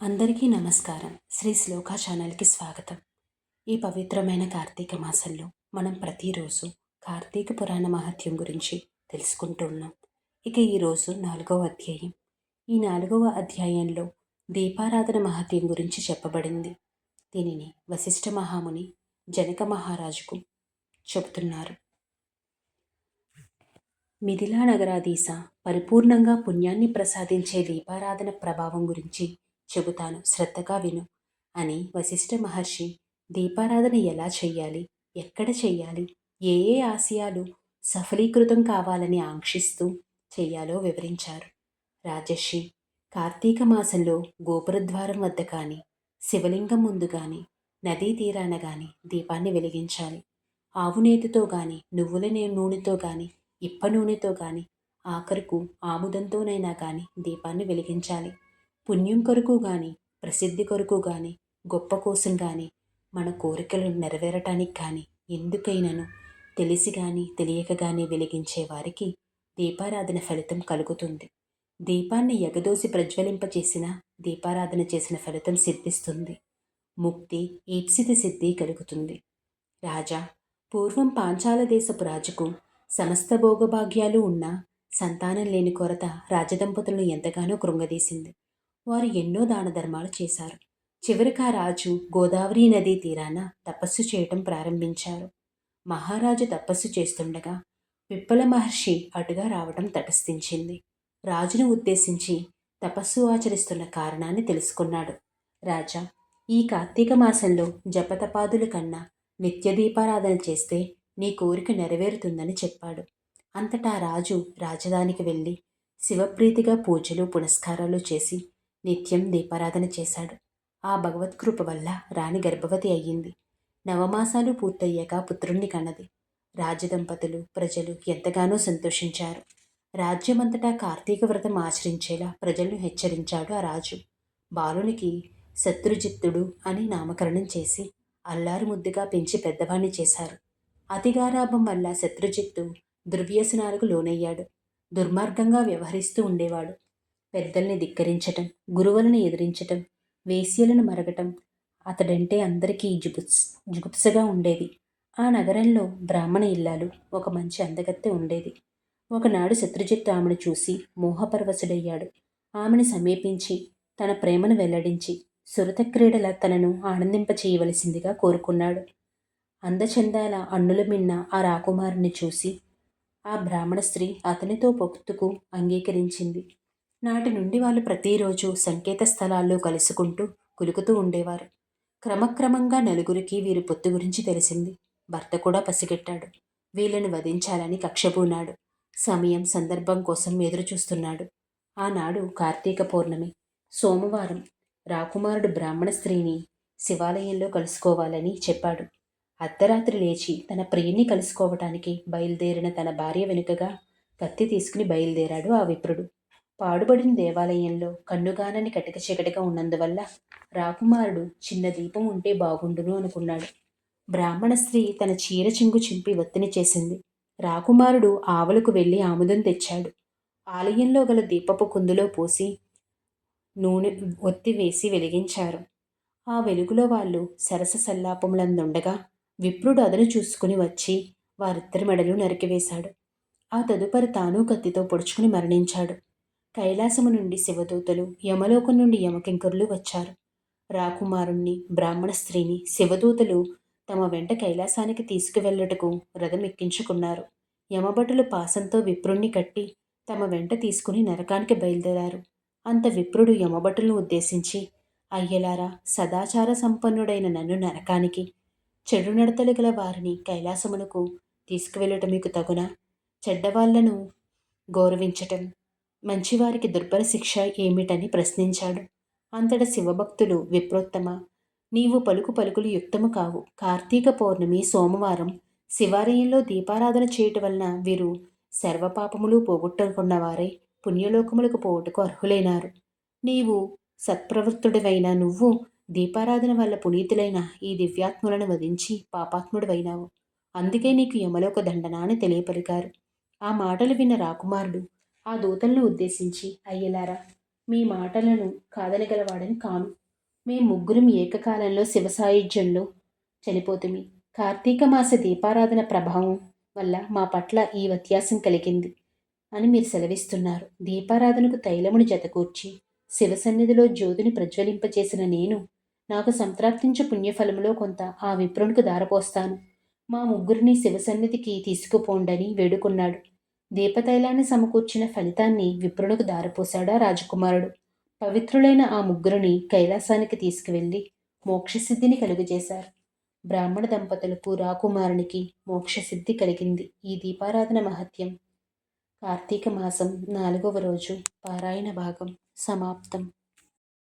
అందరికీ నమస్కారం. శ్రీ శ్లోక ఛానల్కి స్వాగతం. ఈ పవిత్రమైన కార్తీక మాసంలో మనం ప్రతిరోజు కార్తీక పురాణ మహత్యం గురించి తెలుసుకుంటున్నాం ఇక ఈరోజు నాలుగవ అధ్యాయం. ఈ నాలుగవ అధ్యాయంలో దీపారాధన మహత్యం గురించి చెప్పబడింది. దీనిని వశిష్ఠ మహాముని జనక మహారాజుకు చెబుతున్నారు. మిథిలా నగరాధీశ పరిపూర్ణంగా పుణ్యాన్ని ప్రసాదించే దీపారాధన ప్రభావం గురించి చెబుతాను. శ్రద్ధగా విను అని వశిష్ఠ మహర్షి దీపారాధన ఎలా చెయ్యాలి? ఎక్కడ చెయ్యాలి? ఏ ఏ ఆశయాలు సఫలీకృతం కావాలని ఆంక్షిస్తూ చెయ్యాలో వివరించారు. రాజర్షి కార్తీక మాసంలో గోపురద్వారం వద్ద కానీ శివలింగం ముందు కానీ నదీ తీరాన కానీ దీపాన్ని వెలిగించాలి. ఆవు నేతితో కానీ నువ్వుల నూనెతో కానీ ఇప్ప నూనెతో కానీ ఆఖరుకు ఆముదంతోనైనా కానీ దీపాన్ని వెలిగించాలి. పుణ్యం కొరకు కానీ ప్రసిద్ధి కొరకు కానీ గొప్ప కోసం కానీ మన కోరికలు నెరవేరటానికి కానీ ఎందుకైనాను తెలిసి కానీ తెలియక కానీ వెలిగించే వారికి దీపారాధన ఫలితం కలుగుతుంది. దీపాన్ని ఎగదోసి ప్రజ్వలింపచేసిన దీపారాధన చేసిన ఫలితం సిద్ధిస్తుంది. ముక్తి ఈప్సిత సిద్ధి కలుగుతుంది. రాజా పూర్వం పాంచాల దేశపు రాజుకు సమస్త భోగభాగ్యాలు ఉన్న సంతానం లేని కొరత రాజదంపతులను ఎంతగానో కృంగదీసింది. వారు ఎన్నో దాన ధర్మాలు చేశారు. చివరికి ఆ రాజు గోదావరి నదీ తీరాన తపస్సు చేయటం ప్రారంభించారు. మహారాజు తపస్సు చేస్తుండగా పిప్పల మహర్షి అటుగా రావడం తటస్థించింది. రాజును ఉద్దేశించి తపస్సు ఆచరిస్తున్న కారణాన్ని తెలుసుకున్నాడు. రాజా ఈ కార్తీక మాసంలో జపతపాదుల కన్నా నిత్య దీపారాధన చేస్తే నీ కోరిక నెరవేరుతుందని చెప్పాడు. అంతటా రాజు రాజధానికి వెళ్ళి శివప్రీతిగా పూజలు పునస్కారాలు చేసి నిత్యం దీపారాధన చేశాడు. ఆ భగవత్కృప వల్ల రాణి గర్భవతి అయ్యింది. నవమాసాలు పూర్తయ్యాక పుత్రుణ్ణి కన్నది. రాజదంపతులు ప్రజలు ఎంతగానో సంతోషించారు. రాజ్యమంతటా కార్తీక వ్రతం ఆచరించేలా ప్రజలను హెచ్చరించాడు ఆ రాజు. బాలునికి శత్రుజిత్తుడు అని నామకరణం చేసి అల్లారు ముద్దుగా పెంచి పెద్దవాణ్ణి చేశారు. అతిగారాభం వల్ల శత్రుజిత్తు దుర్వ్యసనాలకు లోనయ్యాడు. దుర్మార్గంగా వ్యవహరిస్తూ ఉండేవాడు. పెద్దల్ని ధిక్కరించటం గురువులను ఎదిరించటం వేశ్యలను మరగటం అతడంటే అందరికీ జుగుప్స్ జుగుప్సగా ఉండేది. ఆ నగరంలో బ్రాహ్మణ ఇల్లాలు ఒక మంచి అందగత్తె ఉండేది. ఒకనాడు శత్రుజిత్తు ఆమెను చూసి మోహపరవశుడయ్యాడు. ఆమెను సమీపించి తన ప్రేమను వెల్లడించి సురత క్రీడల తనను ఆనందింపచేయవలసిందిగా కోరుకున్నాడు. అందచందాల అన్నుల మిన్న ఆ రాకుమారుని చూసి ఆ బ్రాహ్మణ స్త్రీ అతనితో పొక్తుకు అంగీకరించింది. నాటి నుండి వాళ్ళు ప్రతిరోజు సంకేత స్థలాల్లో కలుసుకుంటూ కులుకుతూ ఉండేవారు. క్రమక్రమంగా నలుగురికి వీరి పొత్తు గురించి తెలిసింది. భర్త కూడా పసిగెట్టాడు. వీళ్ళను వధించాలని కక్షపూనాడు సమయం సందర్భం కోసం ఎదురుచూస్తున్నాడు. ఆనాడు కార్తీక పౌర్ణమి. సోమవారం. రాకుమారుడు బ్రాహ్మణ స్త్రీని శివాలయంలో కలుసుకోవాలని చెప్పాడు. అర్ధరాత్రి లేచి తన ప్రియుణ్ణి కలుసుకోవటానికి బయలుదేరిన తన భార్య వెనుకగా కత్తి తీసుకుని బయలుదేరాడు ఆ విప్రుడు. పాడుబడిన దేవాలయంలో కన్నుగానని కటిక చీకటిగా ఉన్నందువల్ల రాకుమారుడు చిన్న దీపం ఉంటే బాగుండును అనుకున్నాడు. బ్రాహ్మణ స్త్రీ తన చీర చింగు చింపి ఒత్తిని చేసింది. రాకుమారుడు ఆవులకు వెళ్ళి ఆముదం తెచ్చాడు. ఆలయంలో గల దీపపు కుందులో పోసి నూనె ఒత్తి వేసి వెలిగించారు. ఆ వెలుగులో వాళ్ళు సరస సల్లాపములందుండగా విప్రుడు అదను చూసుకుని వచ్చి వారిద్దరి మెడలు నరికివేశాడు. ఆ తదుపరి తాను కత్తితో పొడుచుకుని మరణించాడు. కైలాసము నుండి శివదూతలు యమలోకం నుండి యమకింకరులు వచ్చారు. రాకుమారుణ్ణి బ్రాహ్మణ స్త్రీని శివదూతలు తమ వెంట కైలాసానికి తీసుకువెళ్ళటకు రథం ఎక్కించుకున్నారు. యమభటులు పాసంతో విప్రుణ్ణి కట్టి తమ వెంట తీసుకుని నరకానికి బయలుదేరారు. అంత విప్రుడు యమభటులను ఉద్దేశించి అయ్యలారా సదాచార సంపన్నుడైన నన్ను నరకానికి చెడు నడతలు గల వారిని కైలాసమునకు తీసుకువెళ్ళటం మీకు తగున? చెడ్డవాళ్ళను గౌరవించటం మంచివారికి దుర్భర శిక్ష ఏమిటని ప్రశ్నించాడు. అంతట శివభక్తులు విప్రోత్తమ నీవు పలుకు పలుకులు యుక్తము కావు. కార్తీక పౌర్ణమి సోమవారం శివాలయంలో దీపారాధన చేయటం వలన వీరు సర్వపాపములు పోగొట్టుకున్నవారై పుణ్యలోకములకు పోవుటకు అర్హులైనారు. నీవు సత్ప్రవృత్తుడివైన నువ్వు దీపారాధన వల్ల పునీతులైన ఈ దివ్యాత్ములను వధించి పాపాత్ముడివైనావు. అందుకే నీకు యమలోక దండన అని తెలియపలికారు. ఆ మాటలు విన్న రాకుమారుడు ఆ దూతలను ఉద్దేశించి అయ్యలారా మీ మాటలను కాదనగలవాడని కాను. మీ ముగ్గురం ఏకకాలంలో శివ సాయుధ్యంలో చనిపోతుమి. కార్తీక మాస దీపారాధన ప్రభావం వల్ల మా పట్ల ఈ వ్యత్యాసం కలిగింది అని మీరు సెలవిస్తున్నారు. దీపారాధనకు తైలమును జతకూర్చి శివ సన్నిధిలో జ్యోతిని ప్రజ్వలింపచేసిన నేను నాకు సంప్రాప్తించే పుణ్యఫలములో కొంత ఆ విప్రునికి దారపోస్తాను. మా ముగ్గురిని శివ సన్నిధికి తీసుకుపోండని వేడుకున్నాడు. దీపతైలాన్ని సమకూర్చిన ఫలితాన్ని విప్రునికి దారిపోశాడా రాజకుమారుడు. పవిత్రులైన ఆ ముగ్గురిని కైలాసానికి తీసుకువెళ్ళి మోక్షసిద్ధిని కలుగజేశారు. బ్రాహ్మణ దంపతులకు రాకుమారునికి మోక్షసిద్ధి కలిగింది ఈ దీపారాధన మహత్యం. కార్తీక మాసం నాలుగవ రోజు పారాయణ భాగం సమాప్తం.